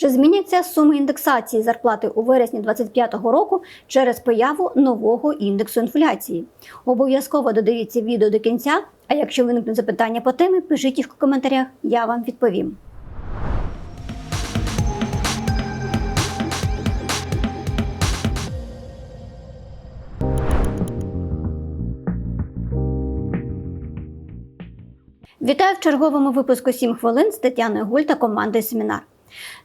Чи зміняться суми індексації зарплати у вересні 2025 року через появу нового індексу інфляції? Обов'язково додивіться відео до кінця. А якщо виникнуть запитання по темі, пишіть їх в коментарях, я вам відповім. Вітаю в черговому випуску «7 хвилин з Тетяною Гуль та командою Семінар.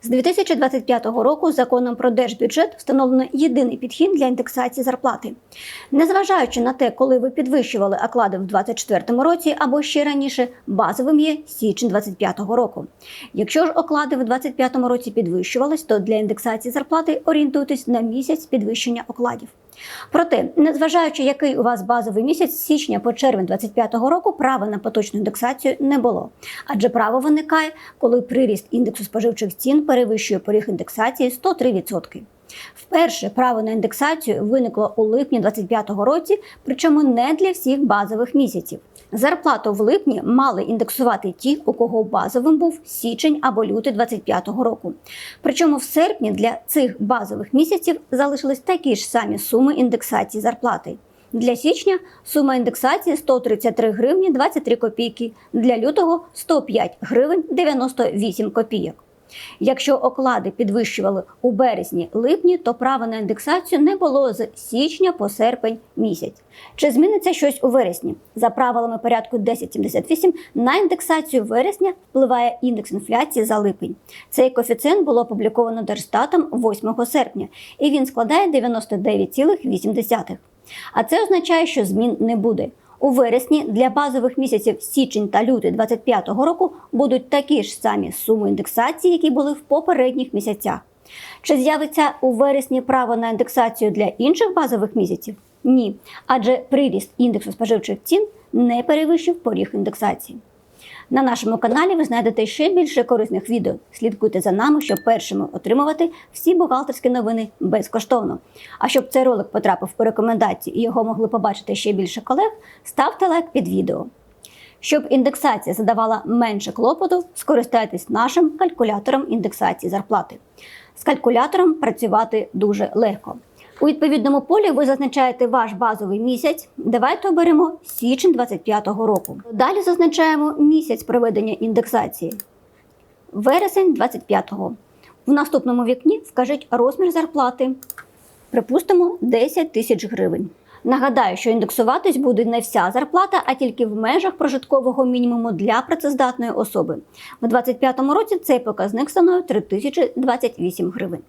З 2025 року законом про держбюджет встановлено єдиний підхід для індексації зарплати. Незважаючи на те, коли ви підвищували оклади в 2024 році або ще раніше, базовим є січень 2025 року. Якщо ж оклади в 2025 році підвищувались, то для індексації зарплати орієнтуйтесь на місяць підвищення окладів. Проте, незважаючи, який у вас базовий місяць з січня по червень 2025 року, права на поточну індексацію не було, адже право виникає, коли приріст індексу споживчих цін перевищує поріг індексації 103%. Вперше право на індексацію виникло у липні 2025 році, причому не для всіх базових місяців. Зарплату в липні мали індексувати ті, у кого базовим був січень або лютий 2025 року. Причому в серпні для цих базових місяців залишились такі ж самі суми індексації зарплати. Для січня сума індексації 133 гривні 23 копійки, для лютого 105 гривень 98 копійок. Якщо оклади підвищували у березні-липні, то права на індексацію не було з січня по серпень місяць. Чи зміниться щось у вересні? За правилами порядку 1078 на індексацію вересня впливає індекс інфляції за липень. Цей коефіцієнт було опубліковано Держстатом 8 серпня, і він складає 99,8. А це означає, що змін не буде. У вересні для базових місяців січень та лютий 2025 року будуть такі ж самі суми індексації, які були в попередніх місяцях. Чи з'явиться у вересні право на індексацію для інших базових місяців? Ні, адже приріст індексу споживчих цін не перевищив поріг індексації. На нашому каналі ви знайдете ще більше корисних відео. Слідкуйте за нами, щоб першими отримувати всі бухгалтерські новини безкоштовно. А щоб цей ролик потрапив у рекомендації і його могли побачити ще більше колег, ставте лайк під відео. Щоб індексація задавала менше клопоту, скористайтесь нашим калькулятором індексації зарплати. З калькулятором працювати дуже легко. У відповідному полі ви зазначаєте ваш базовий місяць. Давайте оберемо січень 25-го року. Далі зазначаємо місяць проведення індексації. Вересень 25-го. В наступному вікні вкажіть розмір зарплати. Припустимо 10 тисяч гривень. Нагадаю, що індексуватись буде не вся зарплата, а тільки в межах прожиткового мінімуму для працездатної особи. У 2025 році цей показник становить 3028 гривень.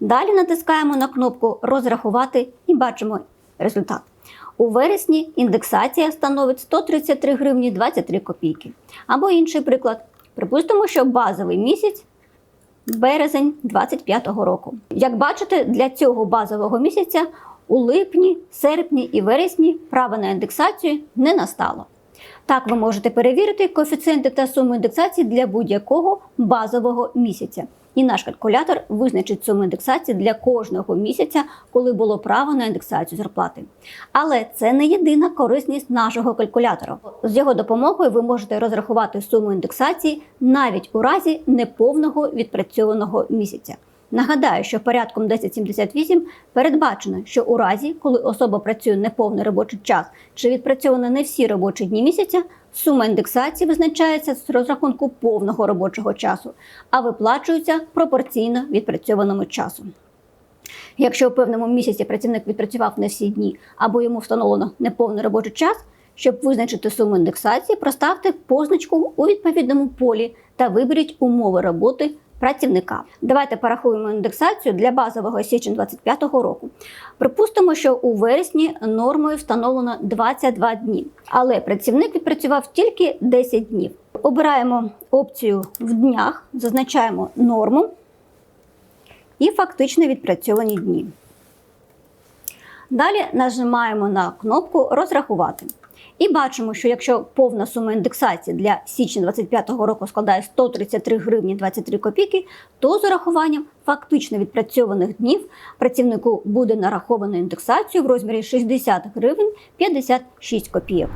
Далі натискаємо на кнопку Розрахувати і бачимо результат. У вересні індексація становить 133 гривні 23 копійки. Або інший приклад. Припустимо, що базовий місяць березень 2025 року. Як бачите, для цього базового місяця у липні, серпні і вересні право на індексацію не настало. Так ви можете перевірити коефіцієнти та суму індексації для будь-якого базового місяця. І наш калькулятор визначить суму індексації для кожного місяця, коли було право на індексацію зарплати. Але це не єдина корисність нашого калькулятора. З його допомогою ви можете розрахувати суму індексації навіть у разі неповного відпрацьованого місяця. Нагадаю, що порядком 1078 передбачено, що у разі, коли особа працює неповний робочий час чи відпрацьовано не всі робочі дні місяця, сума індексації визначається з розрахунку повного робочого часу, а виплачується пропорційно відпрацьованому часу. Якщо у певному місяці працівник відпрацював не всі дні або йому встановлено неповний робочий час, щоб визначити суму індексації, проставте позначку у відповідному полі та виберіть умови роботи працівника. Давайте порахуємо індексацію для базового січня 2025 року. Припустимо, що у вересні нормою встановлено 22 дні, але працівник відпрацював тільки 10 днів. Обираємо опцію в днях, зазначаємо норму і фактично відпрацьовані дні. Далі нажимаємо на кнопку Розрахувати. І бачимо, що якщо повна сума індексації для січня 2025 року складає 133 гривні 23 копійки, то з урахуванням фактично відпрацьованих днів працівнику буде нараховано індексацію в розмірі 60 гривень 56 копійок.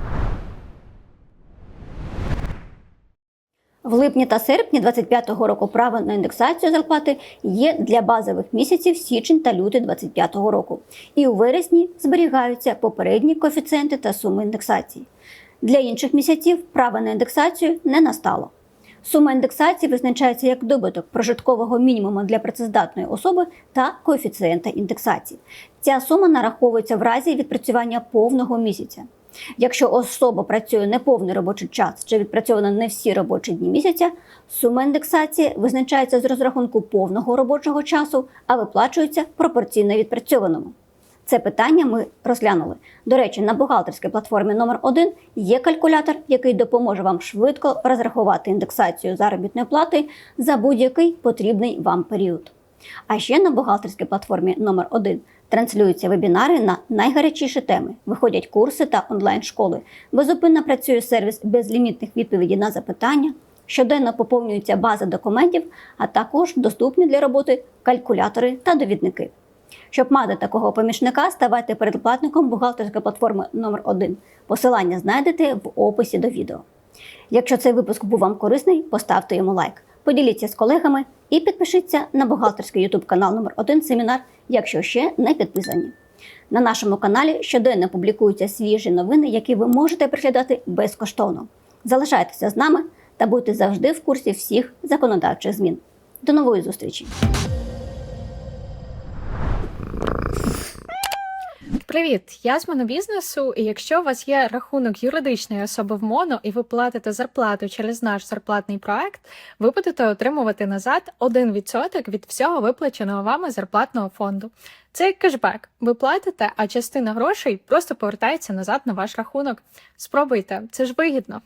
В липні та серпні 2025 року право на індексацію зарплати є для базових місяців січень та лютий 2025 року. І у вересні зберігаються попередні коефіцієнти та суми індексації. Для інших місяців право на індексацію не настало. Сума індексації визначається як добуток прожиткового мінімуму для працездатної особи та коефіцієнта індексації. Ця сума нараховується в разі відпрацювання повного місяця. Якщо особа працює неповний робочий час чи відпрацьовано не всі робочі дні місяця, сума індексації визначається з розрахунку повного робочого часу, а виплачується пропорційно відпрацьованому. Це питання ми розглянули. До речі, на бухгалтерській платформі номер 1 є калькулятор, який допоможе вам швидко розрахувати індексацію заробітної плати за будь-який потрібний вам період. А ще на бухгалтерській платформі номер 1 транслюються вебінари на найгарячіші теми, виходять курси та онлайн-школи. Безупинно працює сервіс безлімітних відповідей на запитання. Щоденно поповнюється база документів, а також доступні для роботи калькулятори та довідники. Щоб мати такого помічника, ставайте передплатником бухгалтерської платформи номер 1 Посилання знайдете в описі до відео. Якщо цей випуск був вам корисний, поставте йому лайк, поділіться з колегами і підпишіться на бухгалтерський YouTube канал номер 1 Семінар, якщо ще не підписані. На нашому каналі щоденно публікуються свіжі новини, які ви можете приглядати безкоштовно. Залишайтеся з нами та будьте завжди в курсі всіх законодавчих змін. До нової зустрічі! Привіт, я з монобізнесу, і якщо у вас є рахунок юридичної особи в моно і ви платите зарплату через наш зарплатний проект, ви будете отримувати назад 1% від всього виплаченого вами зарплатного фонду. Це як кешбек. Ви платите, а частина грошей просто повертається назад на ваш рахунок. Спробуйте, це ж вигідно.